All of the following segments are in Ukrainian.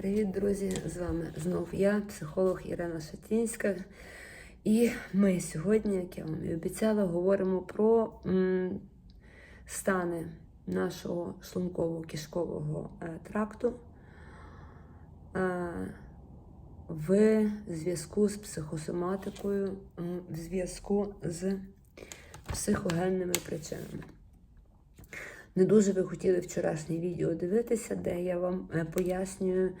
Привіт, друзі! З вами знов я, психолог Ірина Шатінська. І ми сьогодні, як я вам і обіцяла, говоримо про м, стани нашого шлунково-кишкового е, тракту е, в зв'язку з психосоматикою, в зв'язку з психогенними причинами. Не дуже ви хотіли вчорашнє відео дивитися, де я вам е, пояснюю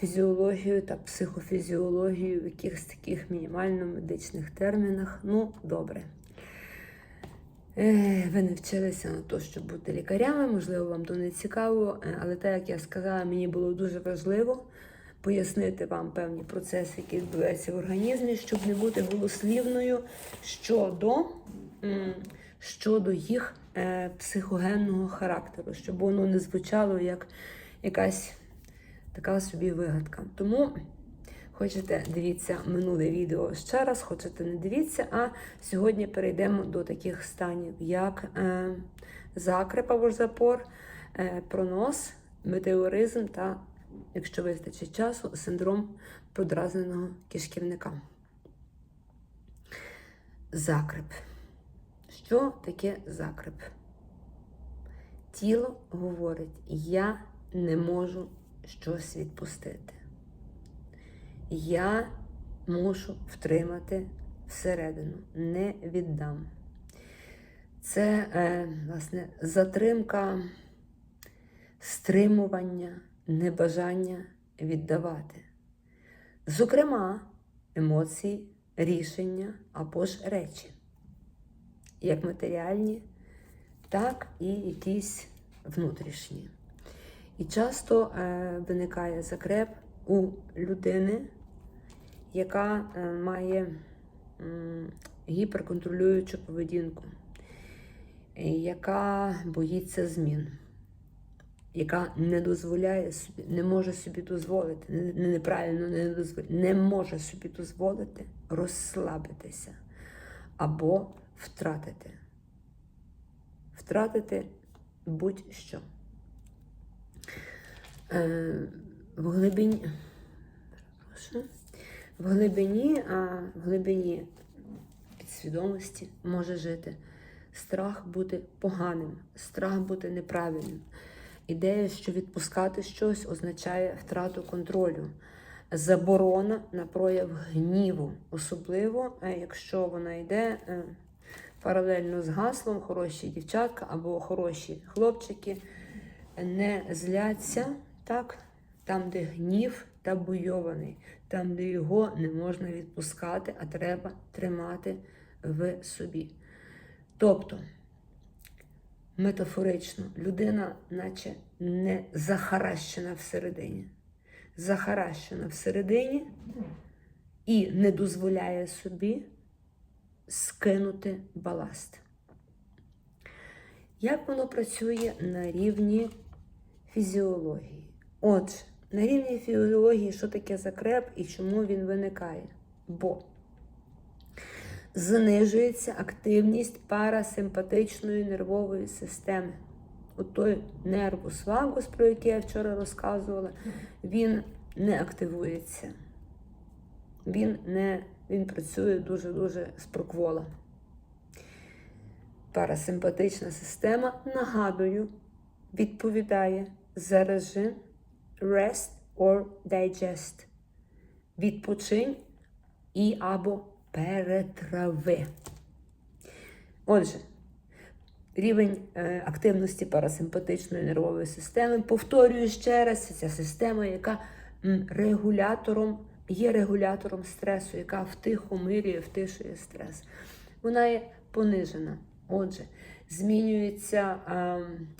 фізіологію та психофізіологію в якихось таких мінімально-медичних термінах. Ну, добре. Е, Ви не вчилися на те, щоб бути лікарями, можливо, вам то не цікаво, е, але так як я сказала, мені було дуже важливо пояснити вам певні процеси, які відбуваються в організмі, щоб не бути голослівною щодо, щодо їх психогенного характеру, щоб воно не звучало як якась така собі вигадка. Тому хочете дивіться минуле відео ще раз, хочете не дивіться, а сьогодні перейдемо до таких станів, як е, закреп або ж запор, е, пронос, метеоризм та, якщо вистачить часу, синдром подразненого кишківника. Закреп. Що таке закреп? Тіло говорить, я не можу щось відпустити. Я мушу втримати всередину, не віддам. Це, е, власне, затримка, стримування, небажання віддавати. Зокрема, емоції, рішення або ж речі як матеріальні, так і якісь внутрішні. І часто е, виникає закреп у людини, яка е, має м, гіперконтролюючу поведінку, яка боїться змін, яка не дозволяє собі, не може собі дозволити, не неправильно не дозволяє, не може собі дозволити розслабитися або втратити. Втратити будь-що. Е, в глибині, в глибині, а в глибині підсвідомості може жити страх бути поганим, страх бути неправильним. Ідея, що відпускати щось означає втрату контролю, заборона на прояв гніву, особливо, е, якщо вона йде е, паралельно з гаслом хороші дівчатка або хороші хлопчики не зляться так, там, де гнів табуйований, там, де його не можна відпускати, а треба тримати в собі. Тобто, метафорично, людина, наче не захаращена всередині. Захаращена всередині і не дозволяє собі скинути баласт. Як воно працює на рівні фізіології? Отже, на рівні фізіології, що таке закреп і чому він виникає? Бо знижується активність парасимпатичної нервової системи. От той нервус вагус, про який я вчора розказувала, він не активується. Він не він працює дуже-дуже спроквола. Парасимпатична система, нагадую, відповідає за режим rest or digest. Відпочинь і або перетрави. Отже, рівень е, активності парасимпатичної нервової системи, повторюю ще раз, ця система, яка регулятором є регулятором стресу, яка втихомирює, втишує стрес. Вона є понижена. Отже, змінюється,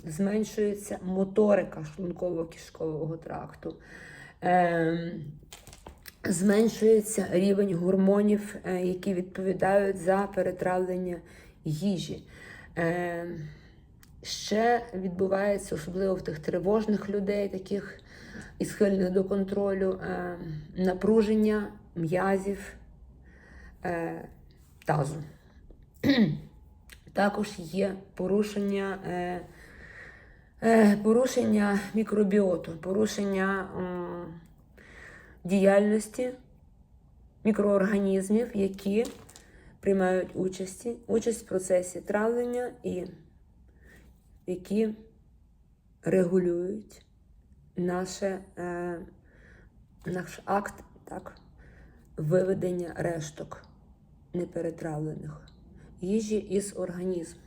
зменшується моторика шлунково-кишкового тракту. Е, Зменшується рівень гормонів, е, які відповідають за перетравлення їжі. Е, ще відбувається, особливо в тих тривожних людей, таких і схильних до контролю, е, напруження м'язів е, тазу. Також є порушення е, порушення мікробіоту, порушення діяльності мікроорганізмів, які приймають участі, участь в процесі травлення і які регулюють наше, е, наш акт так, виведення решток неперетравлених їжі із організму.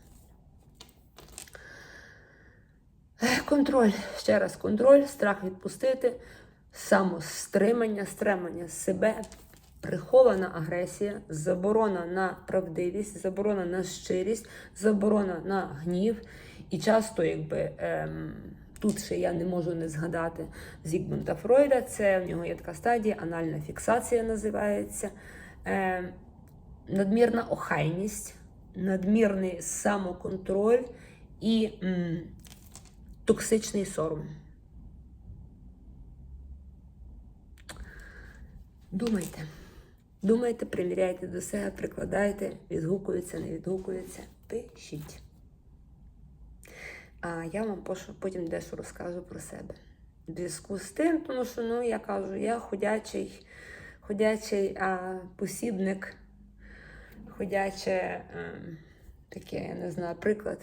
Е, Контроль, ще раз контроль, страх відпустити, самостримання, стримання себе, прихована агресія, заборона на правдивість, заборона на щирість, заборона на гнів. І часто, якби ем, тут ще я не можу не згадати Зігмунда Фройда, це в нього є така стадія, анальна фіксація називається. Ем, надмірна охайність, надмірний самоконтроль і м, токсичний сором. Думайте. Думайте, приміряйте до себе, прикладайте, відгукується, не відгукується. Пишіть. А я вам потім дещо розкажу про себе. В зв'язку з тим, тому що ну, я кажу, я ходячий, ходячий а, посібник, ходяче ем, таке, я не знаю, приклад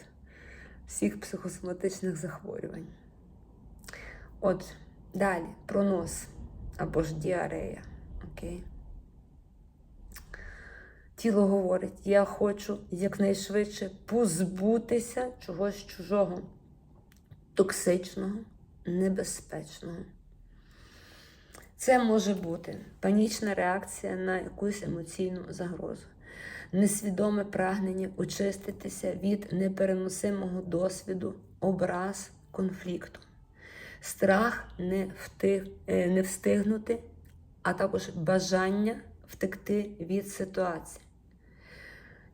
всіх психосоматичних захворювань. От, далі, пронос або ж діарея. Окей? Тіло говорить, я хочу якнайшвидше позбутися чогось чужого, токсичного, небезпечного. Це може бути панічна реакція на якусь емоційну загрозу, несвідоме прагнення очиститися від непереносимого досвіду, образ, конфлікту, страх не, втиг, е, не встигнути, а також бажання втекти від ситуації.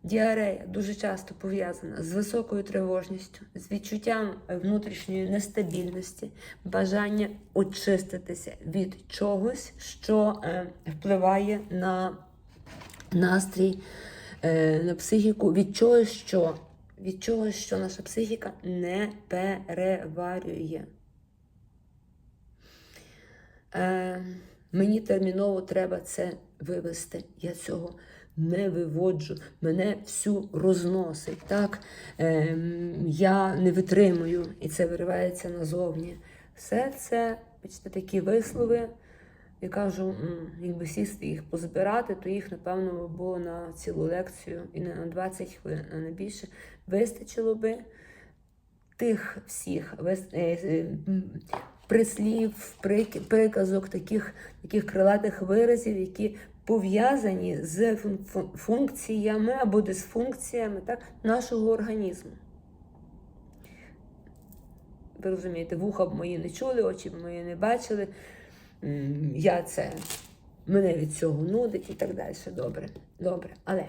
Діарея дуже часто пов'язана з високою тривожністю, з відчуттям внутрішньої нестабільності, бажання очиститися від чогось, що е, впливає на настрій, е, на психіку, від чогось, що, від чогось, що наша психіка не переварює. Е, мені терміново треба це вивести. Я цього не виводжу, мене всю розносить. Так? Ем, я не витримую, і це виривається назовні. Все це, бачите, такі вислови. Я кажу, якби сісти їх позбирати, то їх, напевно, було на цілу лекцію і не на 20 хвилин, а не більше. Вистачило би тих всіх е, е, прислів, прик- приказок, таких, таких крилатих виразів, які пов'язані з фун- фун- функціями або дисфункціями так, нашого організму. Ви розумієте, вуха б мої не чули, очі б мої не бачили. Я це, мене від цього нудить і так далі. Добре, добре. Але,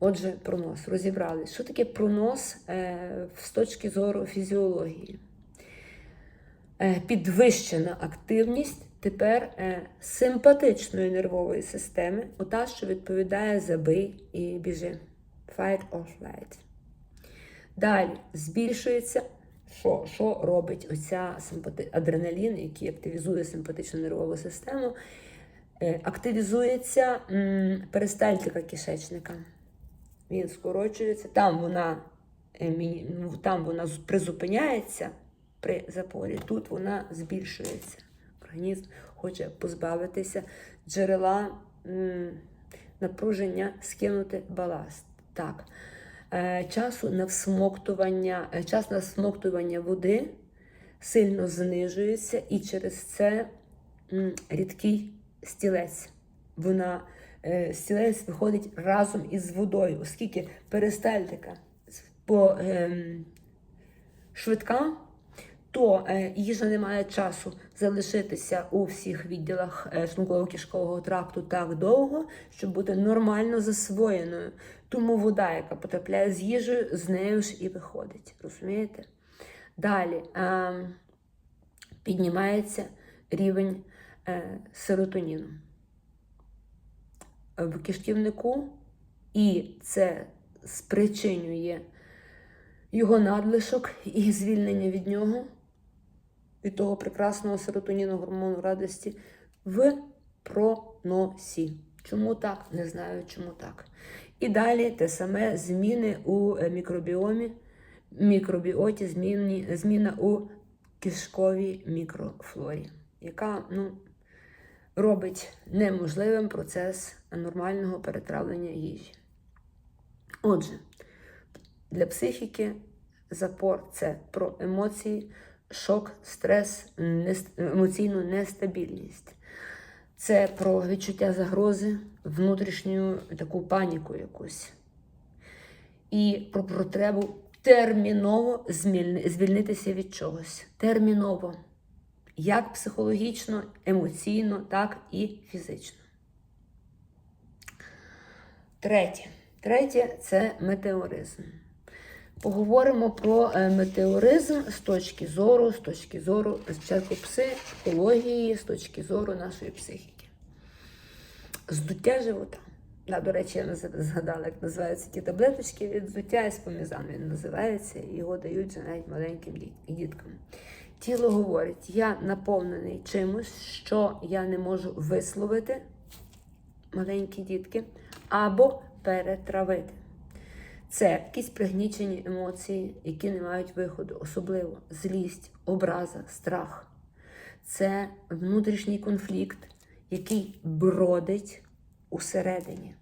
отже, пронос. Розібрали. Що таке пронос е, з точки зору фізіології? Е, підвищена активність тепер е, симпатичної нервової системи, ота, що відповідає за бий і біжи. Fight or flight. Далі збільшується, що, що робить оця симпати... адреналін, який активізує симпатичну нервову систему. Е, Активізується перистальтика кишечника. Він скорочується, там вона, е, там вона призупиняється при запорі, тут вона збільшується. Організм хоче позбавитися джерела напруження, скинути баласт. Так. Е, часу на всмоктування, е, час на всмоктування води сильно знижується, і через це рідкий стілець. Вона е, стілець виходить разом із водою, оскільки перистальтика по ем, швидка, то е, їжа не має часу залишитися у всіх відділах е, шлунково-кишкового тракту так довго, щоб бути нормально засвоєною. Тому вода, яка потрапляє з їжею, з нею ж і виходить. Розумієте? Далі е, піднімається рівень серотоніну в кишківнику, і це спричинює його надлишок і звільнення від нього, від того прекрасного серотоніну, гормону радості, в проносі. Чому так? Не знаю, чому так. І далі те саме зміни у е, мікробіомі, мікробіоті, зміни, зміна у кишковій мікрофлорі, яка ну, робить неможливим процес нормального перетравлення їжі. Отже, для психіки запор це про емоції, шок, стрес, емоційну нестабільність. Це про відчуття загрози, внутрішню таку паніку якусь. І про потребу терміново звільнитися від чогось. Терміново. Як психологічно, емоційно, так і фізично. Третє. Третє це метеоризм. Поговоримо про е, метеоризм з точки зору, з точки зору спочатку психології, з точки зору нашої психіки. Здуття живота. Да, до речі, я згадала, як називаються ті таблеточки від здуття і спомізан він називається, його дають вже навіть маленьким діткам. Тіло говорить, я наповнений чимось, що я не можу висловити, маленькі дітки, або перетравити. Це якісь пригнічені емоції, які не мають виходу, особливо злість, образа, страх. Це внутрішній конфлікт, який бродить усередині.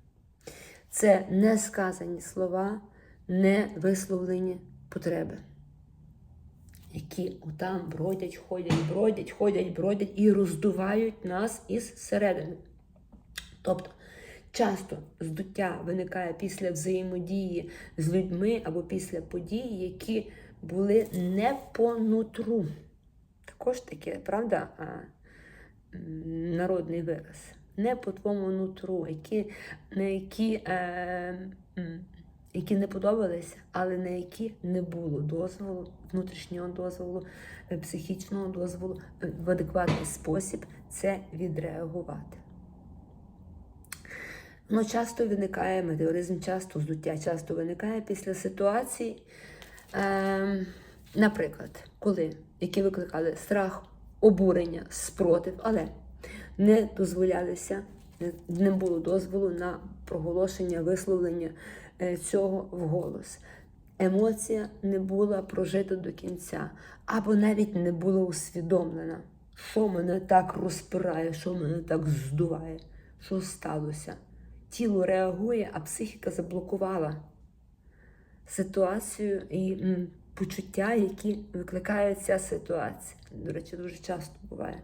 Це несказані слова, не висловлені потреби, які отам бродять, ходять, бродять, ходять, бродять і роздувають нас із середини. Тобто часто здуття виникає після взаємодії з людьми або після подій, які були не по нутру. Також таке, правда, народний вираз. Не по твоєму нутру, які, на які, е, які не подобалися, але на які не було дозволу, внутрішнього дозволу, е, психічного дозволу в адекватний спосіб це відреагувати. Воно часто виникає, метеоризм часто здуття часто виникає після ситуацій, е, наприклад, коли, які викликали страх, обурення, спротив, але не дозволялися, не, не було дозволу на проголошення, висловлення е, цього вголос. Емоція не була прожита до кінця, або навіть не була усвідомлена, що мене так розпирає, що мене так здуває, що сталося. Тіло реагує, а психіка заблокувала ситуацію і почуття, які викликає ця ситуація. До речі, дуже часто буває.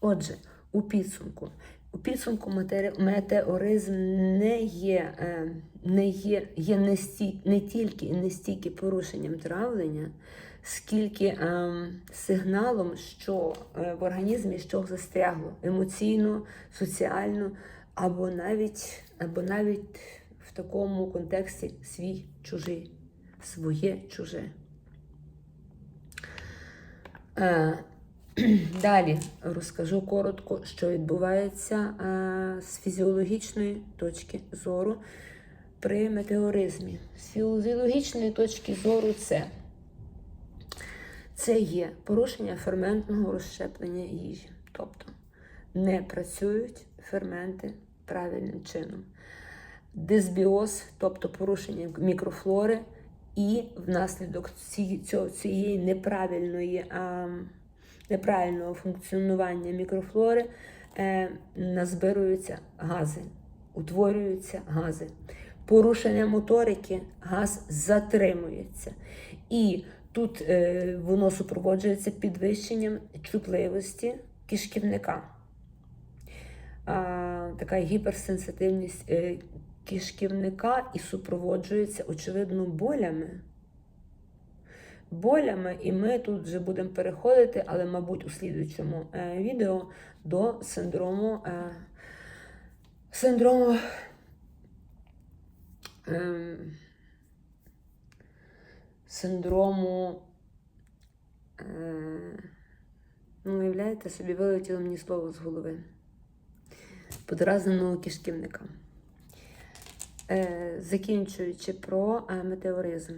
Отже, у підсумку. У підсумку метеоризм не є, е, не є, є не, сті, не тільки і не стільки порушенням травлення, скільки е, сигналом, що е, в організмі щось застрягло емоційно, соціально, або навіть, або навіть в такому контексті свій чужий, своє чуже. Е, Далі розкажу коротко, що відбувається е, з фізіологічної точки зору при метеоризмі. З фізіологічної точки зору це, це є порушення ферментного розщеплення їжі. Тобто не працюють ферменти правильним чином. Дисбіоз, тобто порушення мікрофлори, і внаслідок цієї неправильної. Неправильного функціонування мікрофлори е, назбируються гази, утворюються гази. Порушення моторики, газ затримується. І тут е, воно супроводжується підвищенням чутливості кишківника. Така гіперсенситивність е, кишківника і супроводжується, очевидно, болями болями, і ми тут вже будемо переходити, але, мабуть, у слідуючому е, відео до синдрому е, синдрому синдрому. Ну, уявляєте, собі вилетіло мені слово з голови. Подразненого кишківника. Е, закінчуючи про е, метеоризм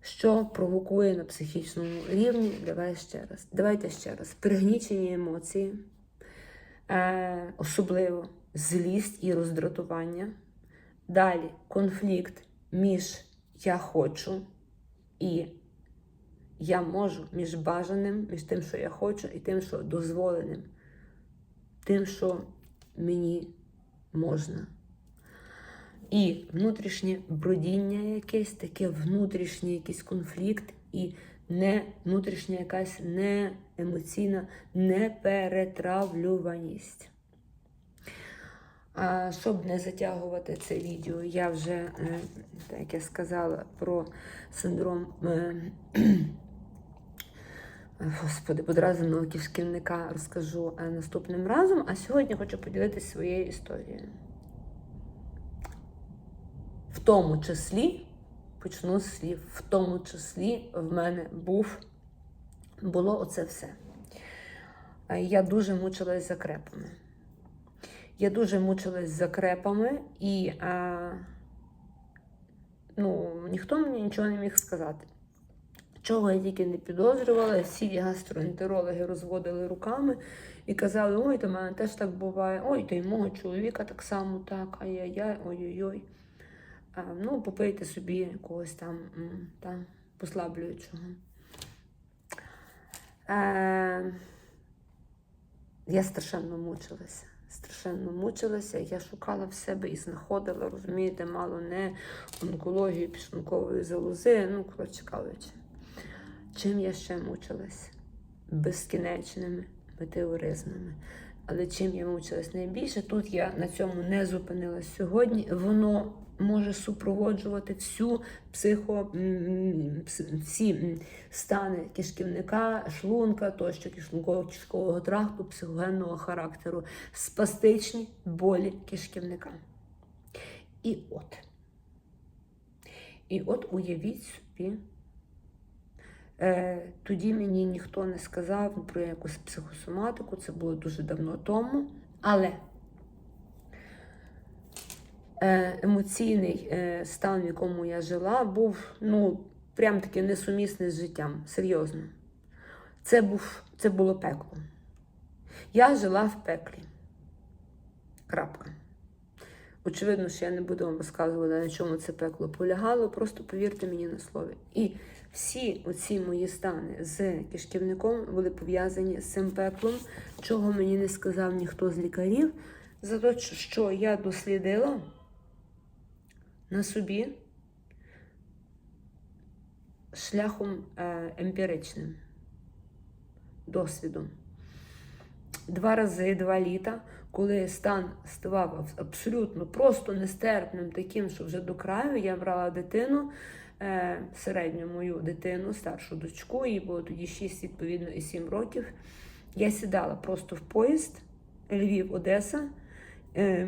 що провокує на психічному рівні. Давай ще раз. Давайте ще раз. Пригнічені емоції, е, особливо злість і роздратування. Далі конфлікт між я хочу і я можу, між бажаним, між тим, що я хочу, і тим, що дозволеним, тим, що мені можна. І внутрішнє бродіння якесь, таке внутрішній якийсь конфлікт, і не внутрішня якась не емоційна неперетравлюваність. А щоб не затягувати це відео, я вже, е, як я сказала, про синдром е, Господи, подразненого кишківника розкажу е, наступним разом. А сьогодні хочу поділитися своєю історією. В тому числі, почну з слів, в тому числі в мене був, було оце все. Е, Я дуже мучилась закрепами. Я дуже мучилась закрепами, і а, ну, ніхто мені нічого не міг сказати. Чого я тільки не підозрювала, всі гастроентерологи розводили руками і казали, ой, то в мене теж так буває, ой, то й мого чоловіка так само так, ай-яй-яй, ой-ой-ой. Ну, попийте собі якогось там, м, там послаблюючого. Е, я страшенно мучилася. Страшенно мучилася, я шукала в себе і знаходила, розумієте, мало не онкологію підшлункової залози, ну, коротше кажучи. Чим я ще мучилась? Безкінечними метеоризмами. Але чим я мучилась найбільше, тут я на цьому не зупинилась сьогодні. Воно може супроводжувати всю психо, всі стани кишківника, шлунка, тощо кишківкового кишкового тракту, психогенного характеру, спастичні болі кишківника. І от. І от уявіть собі. Е, тоді мені ніхто не сказав про якусь психосоматику, це було дуже давно тому. Але е, емоційний е, стан, в якому я жила, був ну, прям таки несумісний з життям. Серйозно. Це, був, це було пекло. Я жила в пеклі. Крапка. Очевидно, що я не буду вам розказувати, на чому це пекло полягало, просто повірте мені на слові. І всі оці мої стани з кишківником були пов'язані з цим пеклом, чого мені не сказав ніхто з лікарів, за те, що я дослідила на собі шляхом е, емпіричним досвідом. Два рази, два літа, коли стан ставав абсолютно просто нестерпним, таким, що вже до краю, я брала дитину, е, середню мою дитину, старшу дочку, їй було тоді 6, відповідно, і 7 років. Я сідала просто в поїзд Львів-Одеса. Е,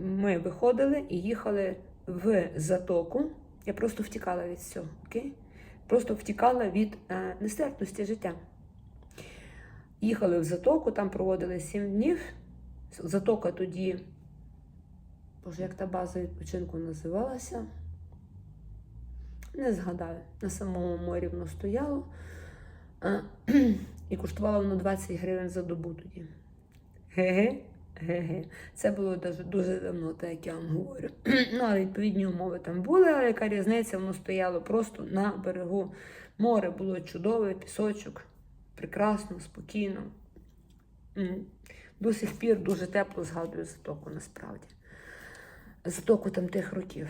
ми виходили і їхали в затоку. Я просто втікала від всього. Окей? Просто втікала від е, нестерпності життя. Їхали в затоку, там проводили 7 днів. Затока тоді, боже, як та база відпочинку називалася? Не згадаю. На самому морі воно стояло. І коштувало воно 20 гривень за добу тоді. Ге-ге. Ге-ге. Це було дуже давно, так як я вам говорю. ну, але відповідні умови там були, але яка різниця, воно стояло просто на берегу. Море було чудове, пісочок, прекрасно, спокійно. До сих пір дуже тепло згадую затоку насправді. Затоку там тих років.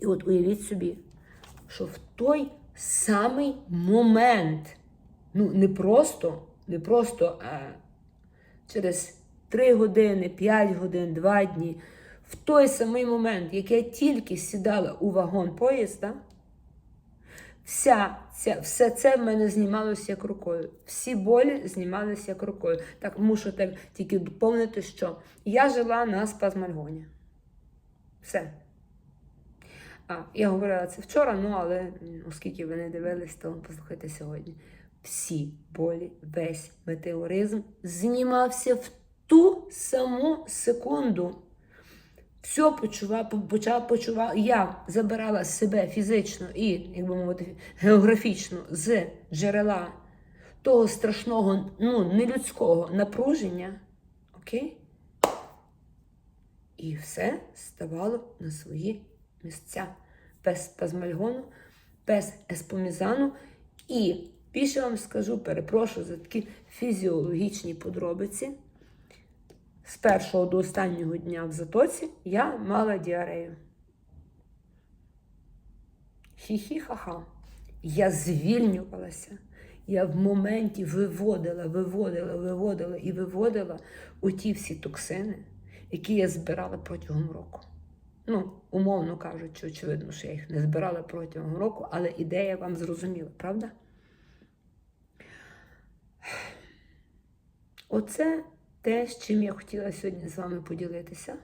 І от уявіть собі, що в той самий момент, ну не просто, не просто а через 3 години, 5 годин, 2 дні, в той самий момент, як я тільки сідала у вагон поїзда, вся, ця, все це в мене знімалося як рукою. Всі болі знімалися як рукою. Так, мушу так тільки доповнити, що я жила на спазмальгоні. Все. А, я говорила це вчора, ну але оскільки ви не дивились, то послухайте сьогодні. Всі болі, весь метеоризм знімався в ту саму секунду. Все почував, почав почував. Я забирала себе фізично і, як би мовити, географічно з джерела того страшного, ну, нелюдського напруження. Окей? І все ставало на свої місця. Без пазмальгону, без еспомізану. І більше вам скажу, перепрошую за такі фізіологічні подробиці. З першого до останнього дня в затоці я мала діарею. Хі-хі-ха-ха. Я звільнювалася. Я в моменті виводила, виводила, виводила і виводила оті всі токсини, які я збирала протягом року. Ну, умовно кажучи, очевидно, що я їх не збирала протягом року, але ідея вам зрозуміла, правда? Оце те, з чим я хотіла сьогодні з вами поділитися.